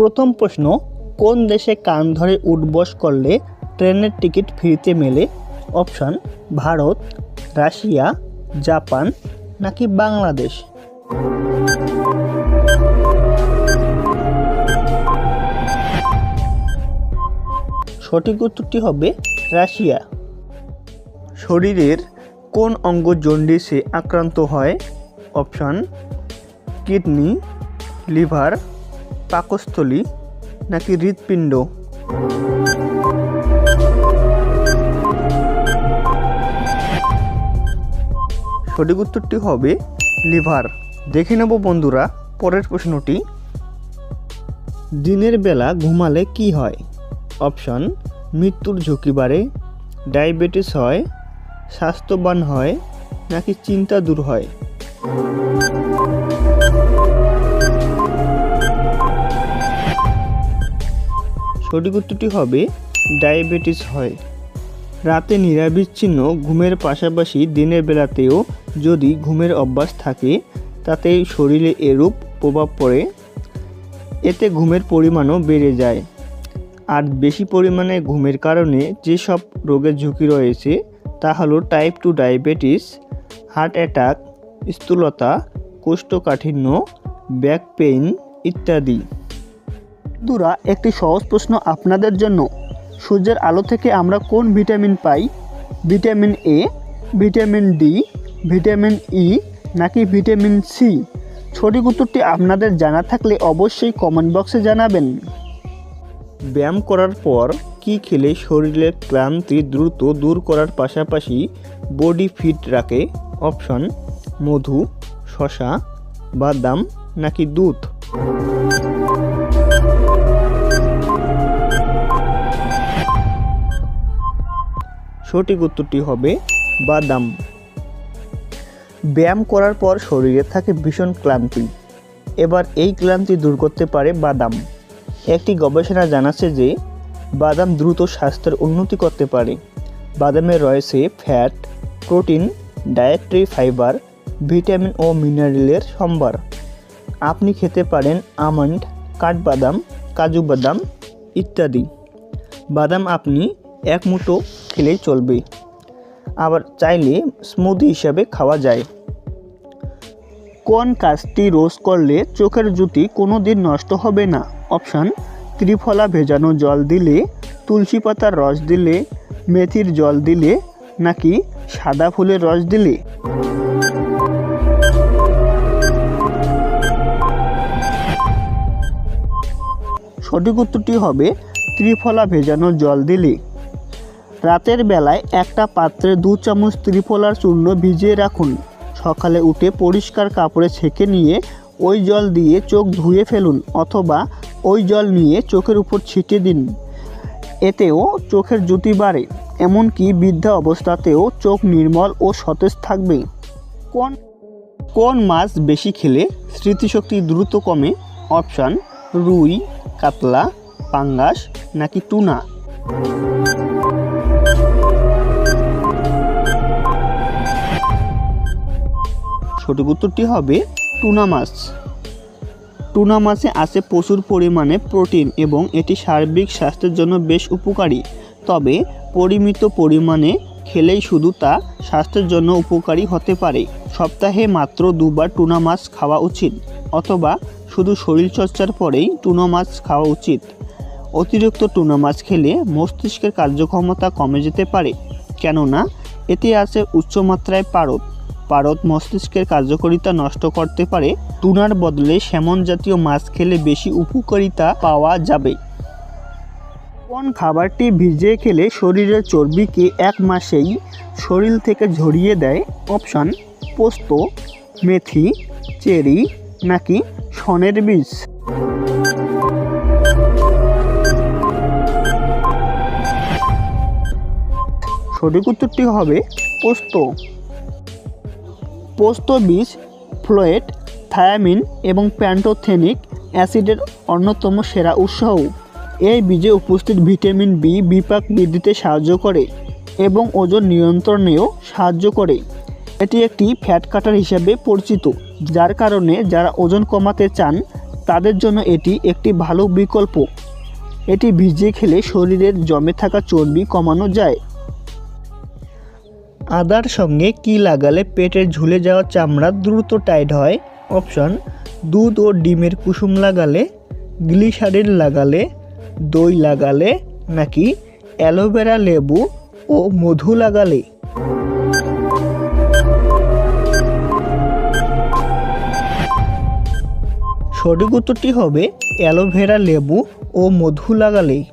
প্রথম প্রশ্ন, কোন দেশে কান ধরে উঠবস করলে ট্রেনের টিকিট ফ্রিতে মেলে? অপশন, ভারত, রাশিয়া, জাপান নাকি বাংলাদেশ? সঠিক উত্তরটি হবে রাশিয়া। শরীরের কোন অঙ্গ জন্ডিসে আক্রান্ত হয়? অপশন, কিডনি, লিভার পাকস্থলী নাকি হৃৎপিণ্ড? সঠিক উত্তরটি হবে লিভার। দেখে নেব বন্ধুরা পরের প্রশ্নটি। দিনের বেলা ঘুমালে কি হয়? অপশন, মৃত্যুর ঝুঁকি বাড়ে, ডায়াবেটিস হয়, স্বাস্থ্যবান হয় নাকি চিন্তা দূর হয়? সঠিক উত্তরটি হবে ডায়াবেটিস হয়। রাতে নিরাবিচ্ছিন্ন ঘুমের পাশাপাশি দিনের বেলাতেও যদি ঘুমের অভ্যাস থাকে, তাতে শরীরে এরূপ প্রভাব পড়ে। এতে ঘুমের পরিমাণও বেড়ে যায়। আর বেশি পরিমাণে ঘুমের কারণে যেসব রোগের ঝুঁকি রয়েছে, তা হলো type two diabetes heart attack স্থূলতা, কোষ্ঠকাঠিন্য ব্যাক পেইন ইত্যাদি। বন্ধুরা, একটি সহজ প্রশ্ন আপনাদের জন্য। সূর্যের আলো থেকে আমরা কোন vitamin pi? Vitamin A vitamin D vitamin E নাকি ভিটামিন সি সঠিক উত্তরটি আপনাদের জানা থাকলে অবশ্যই কমেন্ট বক্সে জানাবেন। ব্যায়াম করার পর কি খেলে শরীরের ক্লান্তি দ্রুত দূর করার পাশাপাশি বডি ফিট রাখে? অপশন, মধু শশা বাদাম নাকি দুধ? সঠিক উত্তরটি হবে বাদাম। ব্যায়াম করার পর শরীরে থাকে ভীষণ ক্লান্তি। এবার এই ক্লান্তি দূর করতে পারে বাদাম। একটি গবেষণা জানাচ্ছে যে বাদাম দ্রুত স্বাস্থ্যের উন্নতি করতে পারে। বাদামে রয়েছে fat, protein, dietary fibre, vitamin ও মিনারেলের সম্ভার। আপনি খেতে পারেন আমন্ড, কাঠবাদাম, কাজু বাদাম ইত্যাদি। বাদাম আপনি এক মুঠো খেলেই চলবে। আবার চাইলে স্মুদি হিসাবে খাওয়া যায়। কোন কাজটি রোজ করলে চোখের জুতি কোনো দিন নষ্ট হবে না। অপশান ত্রিফলা ভেজানো জল দিলে, তুলসী পাতার রস দিলে, মেথির জল দিলে, নাকি সাদা ফুলের রস দিলে? সঠিক উত্তরটি হবে, ত্রিফলা ভেজানো জল দিলে। রাতের বেলায় একটা পাত্রে দু চামচ ত্রিফলার চূর্ণ ভিজিয়ে রাখুন। সকালে উঠে পরিষ্কার কাপড়ে ছেঁকে নিয়ে ওই জল দিয়ে চোখ ধুয়ে ফেলুন অথবা ওই জল নিয়ে চোখের উপর ছিটিয়ে দিন। এতেও চোখের জ্যোতি বাড়ে, এমনকি বৃদ্ধা অবস্থাতেও চোখ নির্মল ও সতেজ থাকবে। কোন কোন মাছ বেশি খেলে স্মৃতিশক্তি দ্রুত কমে? অপশান, রুই, কাতলা, পাঙ্গাস নাকি টুনা? সঠিক উত্তরটি হবে টুনা মাছ। টুনা মাছে আছে প্রচুর পরিমাণে প্রোটিন এবং এটি সার্বিক স্বাস্থ্যের জন্য বেশ উপকারী। তবে পরিমিত পরিমাণে খেলেই শুধু তা স্বাস্থ্যের জন্য উপকারী হতে পারে। সপ্তাহে মাত্র দুবার টুনা মাছ খাওয়া উচিত, অথবা শুধু শরীরচর্চার পরেই টুনা মাছ খাওয়া উচিত। অতিরিক্ত টুনা মাছ খেলে মস্তিষ্কের কার্যক্ষমতা কমে যেতে পারে। কেননা, এতে আছে উচ্চমাত্রায় পারদ। পারদ মস্তিষ্কের কার্যকারিতা নষ্ট করতে পারে। টুনার বদলে স্যামন জাতীয় মাছ খেলে বেশি উপকারিতা পাওয়া যাবে। কোন খাবারটি ভিজিয়ে খেলে শরীরের চর্বিকে এক মাসেই শরীর থেকে ঝরিয়ে দেয়? অপশান, পোস্ত, মেথি, চেরি নাকি শনের বীজ? সঠিক উত্তরটি হবে পোস্ত। পোস্ত বীজ, ফ্লোয়েট, থায়ামিন এবং প্যান্টোথেনিক অ্যাসিডের অন্যতম সেরা উৎসাহ এই বীজে উপস্থিত ভিটামিন বি বিপাক বৃদ্ধিতে সাহায্য করে এবং ওজন নিয়ন্ত্রণেও সাহায্য করে। এটি একটি ফ্যাট কাটার হিসাবে পরিচিত, যার কারণে যারা ওজন কমাতে চান, তাদের জন্য এটি একটি ভালো বিকল্প। এটি ভিজিয়ে খেলে শরীরের জমে থাকা চর্বি কমানো যায়। আদার সঙ্গে কি লাগালে পেটের ঝুলে যাওয়া চামড়া দ্রুত টাইট হয়? অপশন, দুধ ও ডিমের কুসুম লাগালে, গ্লিসারিন লাগালে, দই লাগালে নাকি অ্যালোভেরা লেবু ও মধু লাগালে? সঠিক উত্তরটি হবে অ্যালোভেরা লেবু ও মধু লাগালেই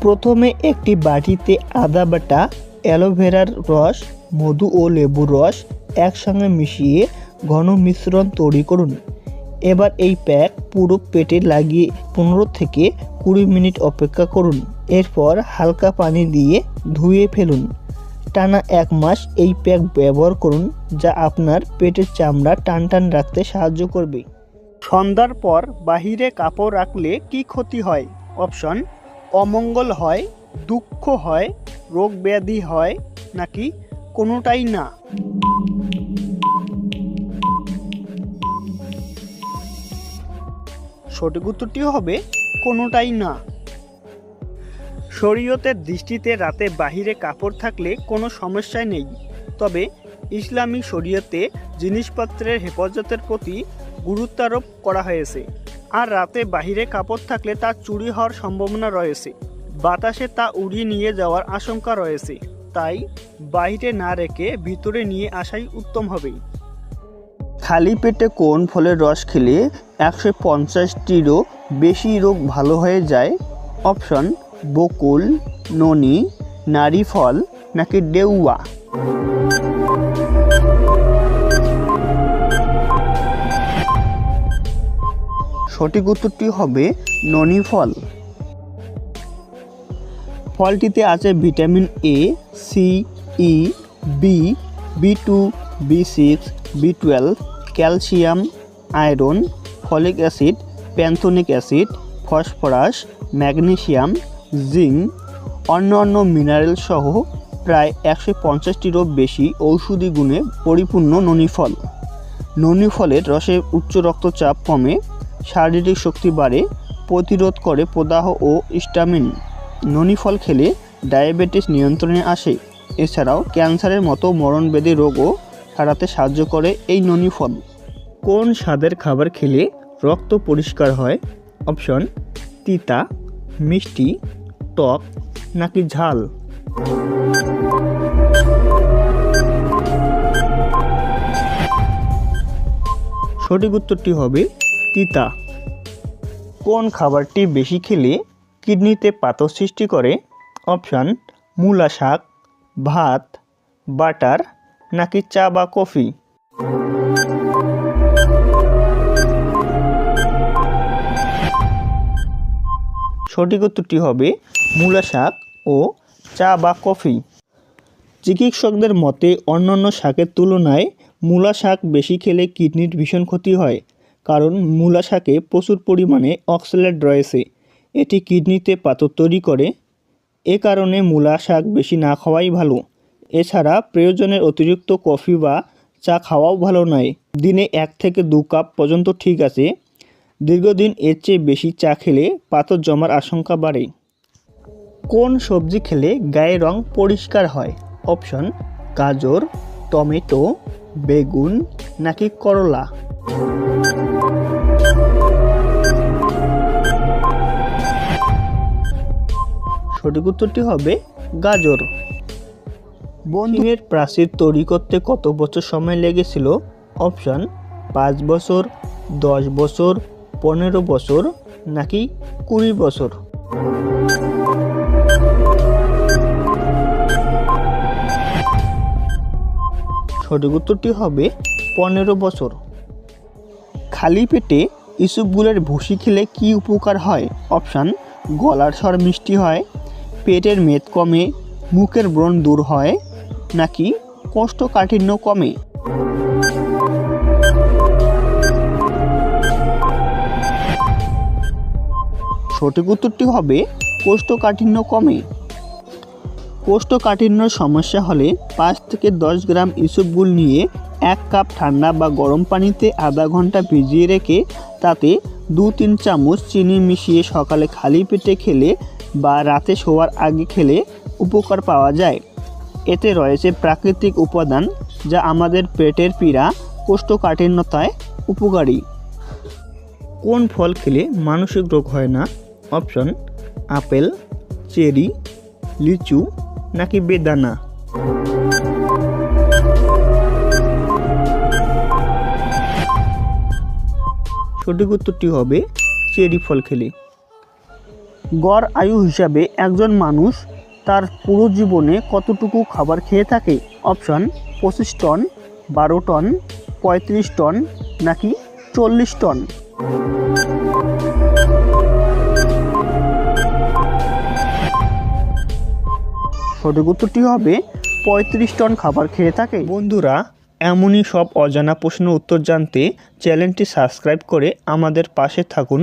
প্রথমে একটি বাটিতে আদা বাটা অ্যালোভেরার রস, মধু ও লেবুর রস একসঙ্গে মিশিয়ে ঘন মিশ্রণ তৈরি করুন। এবার এই প্যাক পুরো পেটে লাগিয়ে পনেরো থেকে কুড়ি মিনিট অপেক্ষা করুন। এরপর হালকা পানি দিয়ে ধুয়ে ফেলুন। টানা এক মাস এই প্যাক ব্যবহার করুন, যা আপনার পেটের চামড়া টান টান রাখতে সাহায্য করবে। সন্ধ্যার পর বাহিরে কাপড় রাখলে কি ক্ষতি হয়? অপশন, অমঙ্গল হয় দুঃখ হয়, রোগ ব্যাধি হয়, নাকি কোনোটাই না? সঠিক উত্তরটি হবে, কোনোটাই না। শরীয়তের দৃষ্টিতে রাতে বাহিরে কাপড় থাকলে কোনো সমস্যাই নেই। তবে ইসলামী শরীয়তে জিনিসপত্রের হেফাজতের প্রতি গুরুত্ব আরোপ করা হয়েছে। আর রাতে বাহিরে কাপড় থাকলে তা চুরি হওয়ার সম্ভাবনা রয়েছে। বাতাসে তা উড়িয়ে নিয়ে যাওয়ার আশঙ্কা রয়েছে। তাই বাইরে না রেখে ভিতরে নিয়ে আসাই উত্তম হবে। খালি পেটে কোন ফলের রস খেলে একশো পঞ্চাশটিরও বেশি রোগ ভালো হয়ে যায়? অপশন, বকুল, ননি, নারী ফল নাকি ডেউয়া? সঠিক উত্তরটি হবে ননি ফল। ফলটিতে আছে vitamin A C E B B two B six B twelve calcium, iron, folic acid, pantothenic acid, phosphorus magnesium zinc, অন্য অন্য মিনারেল সহ প্রায় একশো পঞ্চাশটিরও বেশি ঔষধি গুণে পরিপূর্ণ ননি ফল ননি ফলের রসে উচ্চ রক্তচাপ কমে, শারীরিক শক্তি বাড়ে, প্রতিরোধ করে প্রদাহ ও স্টামিন। ননি ফল খেলে ডায়াবেটিস নিয়ন্ত্রণে আসে। এছাড়াও ক্যান্সারের মতো মরণবেদী রোগও সারাতে সাহায্য করে এই ননি ফল কোন স্বাদের খাবার খেলে রক্ত পরিষ্কার হয়? অপশন, তিতা, মিষ্টি, টক, নাকি ঝাল? সঠিক উত্তরটি হবে তিতা। কোন খাবারটি বেশি খেলে কিডনিতে পাথর সৃষ্টি করে, অপশান, মূলা শাক, ভাত, বাটার, নাকি চা বা কফি? সঠিক উত্তরটি হবে মূলা শাক ও চা বা কফি। চিকিৎসকদের মতে, অন্যান্য শাকের তুলনায় মূলা শাক বেশি খেলে কিডনির ভীষণ ক্ষতি হয়, কারণ মূলা শাকে প্রচুর পরিমাণে অক্সালেট রয়েছে। এটি কিডনিতে পাথর তৈরি করে। এ কারণে মূলা শাক বেশি না খাওয়াই ভালো। এছাড়া প্রয়োজনের অতিরিক্ত কফি বা চা খাওয়াও ভালো নয়। দিনে এক থেকে দু কাপ পর্যন্ত ঠিক আছে। দীর্ঘদিন এর চেয়ে বেশি চা খেলে পাথর জমার আশঙ্কা বাড়ে। কোন সবজি খেলে গায়ের রং পরিষ্কার হয়? অপশন, গাজর, টমেটো, বেগুন নাকি করলা? সঠিক উত্তরটি হবে গাজর। বন্ধুদের প্রাচীর তৈরি করতে কত বছর সময় লেগেছিল? অপশান, পাঁচ বছর, দশ বছর, পনেরো বছর, নাকি কুড়ি বছর? সঠিক উত্তরটি হবে পনেরো বছর। খালি পেটে ইসুপগুলের ভুসি খেলে কি উপকার হয়? অপশান, গলার স্বর মিষ্টি হয়। পেটের মেদ কমে, মুখের ব্রণ দূর হয়, নাকি কোষ্ঠকাঠিন্য কমে? সঠিক উত্তরটি হবে কোষ্ঠকাঠিন্য কমে। কোষ্ঠকাঠিন্যর সমস্যা হলে পাঁচ থেকে দশ গ্রাম ইসবগুল নিয়ে এক কাপ ঠান্ডা বা গরম পানিতে আধা ঘণ্টা ভিজিয়ে রেখে তাতে দু তিন চামচ চিনি মিশিয়ে সকালে খালি পেটে খেলে বা রাতে শোয়ার আগে খেলে উপকার পাওয়া যায়। এতে রয়েছে প্রাকৃতিক উপাদান যা আমাদের পেটের পীড়া, কোষ্ঠকাঠিন্যতায় উপকারী। কোন ফল খেলে মানসিক রোগ হয় না? অপশন, আপেল, চেরি, লিচু নাকি বেদানা? সঠিক উত্তরটি হবে, চেরি ফল খেলে। গড় আয়ু হিসাবে একজন মানুষ তার পুরো জীবনে কতটুকু খাবার খেয়ে থাকে? অপশন, পঁচিশ টন, বারো টন, পঁয়ত্রিশ টন নাকি চল্লিশ টন? সঠিক উত্তরটি হবে, পঁয়ত্রিশ টন খাবার খেয়ে থাকে। বন্ধুরা, এমনই সব অজানা প্রশ্নের উত্তর জানতে চ্যানেলটি সাবস্ক্রাইব করে আমাদের পাশে থাকুন।